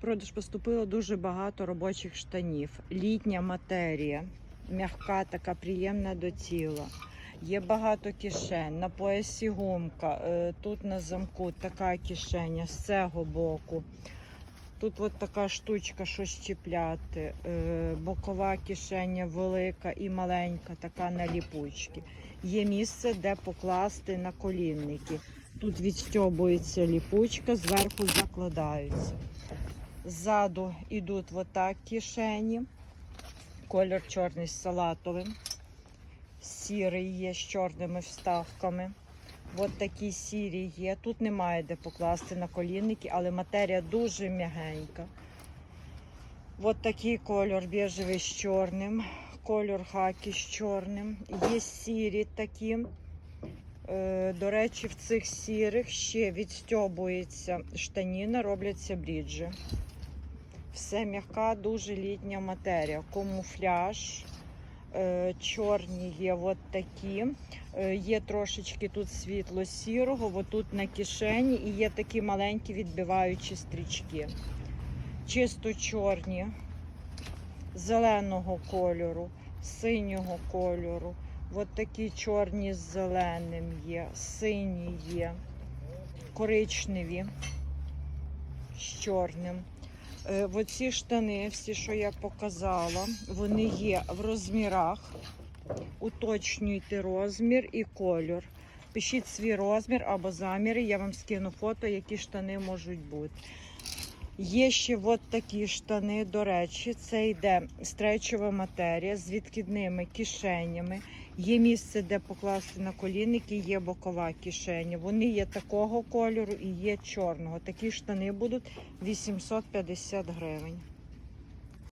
продаж поступило дуже багато робочих штанів. Літня матерія, м'яка, така приємна до тіла. Є багато кишень, на поясі гумка, е, тут на замку така кишеня з цього боку. Тут от така штучка, що щіпляти. Е, Бокова кишеня велика і маленька, така на ліпучки. Є місце, де покласти на колінники. Тут відстьобується ліпучка, зверху закладаються. Ззаду йдуть отак кишені. Колір чорний з салатовим. Сірий є з чорними вставками. От такі сірі є. Тут немає де покласти на колінники, але матерія дуже м'ягенька. От такий кольор біжевий з чорним, кольор хакі з чорним. Є сірі такі. Е, До речі, в цих сірих ще відстьобується штаніна, робляться бріджі. Все м'яка, дуже літня матерія. Камуфляж. Е, Чорні є от такі. Е, Є трошечки тут світло сірого, отут на кишені, і є такі маленькі відбиваючі стрічки. Чисто чорні, зеленого кольору, синього кольору. От такі чорні з зеленим є, сині є, коричневі з чорним. Е, Оці штани, всі, що я показала, вони є в розмірах. Уточнюйте розмір і кольор. Пишіть свій розмір або заміри, я вам скину фото, які штани можуть бути. Є ще от такі штани, до речі, це йде стречова матерія з відкидними кишенями. Є місце, де покласти на колінники, є бокова кишеня. Вони є такого кольору і є чорного. Такі штани будуть 850 гривень.